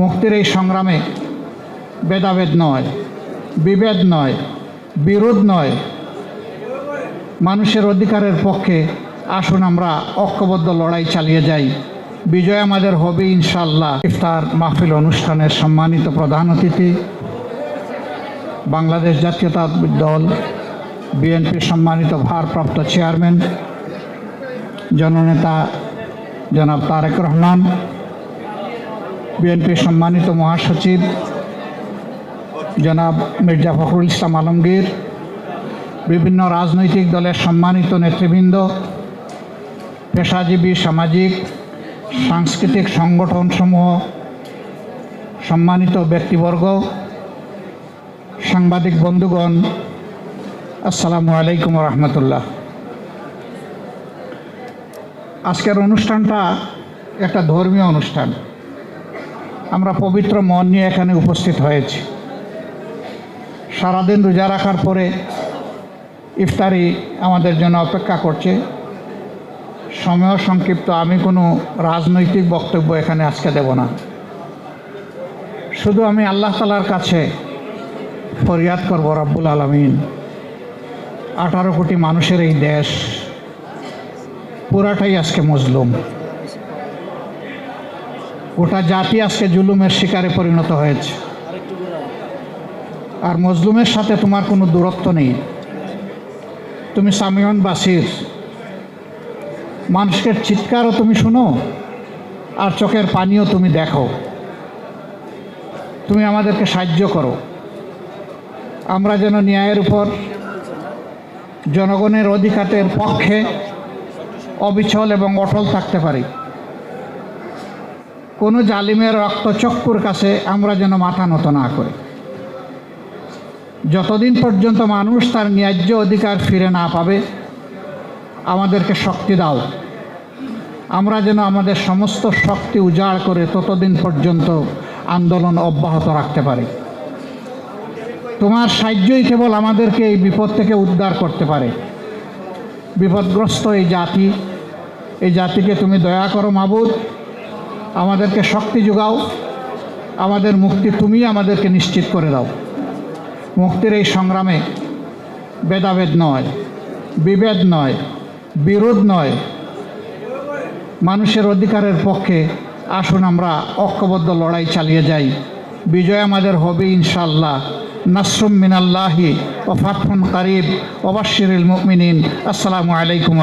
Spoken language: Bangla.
মুক্তির এই সংগ্রামে ভেদাভেদ নয়, বিভেদ নয়, বিরোধ নয়। মানুষের অধিকারের পক্ষে আসুন আমরা ঐক্যবদ্ধ লড়াই চালিয়ে যাই। বিজয় আমাদের হবে ইনশাল্লাহ ইফতার মাহফিল অনুষ্ঠানের সম্মানিত প্রধান অতিথি, বাংলাদেশ জাতীয়তাবাদী দল বিএনপির সম্মানিত ভারপ্রাপ্ত চেয়ারম্যান, জননেতা জনাব তারেক রহমান বিএনপির সম্মানিত মহাসচিব জনাব মির্জা ফখরুল ইসলাম আলমগীর, বিভিন্ন রাজনৈতিক দলের সম্মানিত নেতৃবৃন্দ, পেশাজীবী, সামাজিক, সাংস্কৃতিক সংগঠনসমূহ, সম্মানিত ব্যক্তিবর্গ, সাংবাদিক বন্ধুগণ, আসসালামু আলাইকুম রহমতুল্লাহ। আজকের অনুষ্ঠানটা একটা ধর্মীয় অনুষ্ঠান। আমরা পবিত্র মন নিয়ে এখানে উপস্থিত হয়েছি। সারাদিন রোজা রাখার পরে ইফতারি আমাদের জন্য অপেক্ষা করছে। সময় সংক্ষিপ্ত, আমি কোনো রাজনৈতিক বক্তব্য এখানে আজকে দেব না। শুধু আমি আল্লাহ তালার কাছে ফরিয়াদ করব রব্বুল আলমিন। আঠারো কোটি মানুষের এই দেশ পুরাটাই আজকে মজলুম। গোটা জাতি আজকে জুলুমের শিকারে পরিণত হয়েছে। আর মজলুমের সাথে তোমার কোনো দূরত্ব নেই। তুমি সামিয়ন বাসির মানুষের চিৎকারও তুমি শুনো, আর চোখের পানিও তুমি দেখো। তুমি আমাদেরকে সাহায্য করো। আমরা যেন ন্যায়ের উপর, জনগণের অধিকারের পক্ষে অবিচল এবং অটল থাকতে পারি। কোনো জালিমের রক্তচক্ষুর কাছে আমরা যেন মাথা নত না করি। যতদিন পর্যন্ত মানুষ তার ন্যায্য অধিকার ফিরে না পাবে, আমাদেরকে শক্তি দাও। আমরা যেন আমাদের সমস্ত শক্তি উজাড় করে ততদিন পর্যন্ত আন্দোলন অব্যাহত রাখতে পারি। তোমার সাহায্যই কেবল আমাদেরকে এই বিপদ থেকে উদ্ধার করতে পারে। বিপদগ্রস্ত এই জাতি, এই জাতিকে তুমি দয়া করো মাবুদ। আমাদেরকে শক্তি যোগাও। আমাদের মুক্তি তুমি আমাদেরকে নিশ্চিত করে দাও। মুক্তির এই সংগ্রামে ভেদাভেদ নয়, বিভেদ নয়, বিরোধ নয়। মানুষের অধিকারের পক্ষে আসুন আমরা ঐক্যবদ্ধ লড়াই চালিয়ে যাই। বিজয় আমাদের হবে ইনশাল্লাহ নাসরুম মিনাল্লাহি ও ফাতহুন কারিব ওবাশিরুল মুমিনিন। আসসালামু আলাইকুম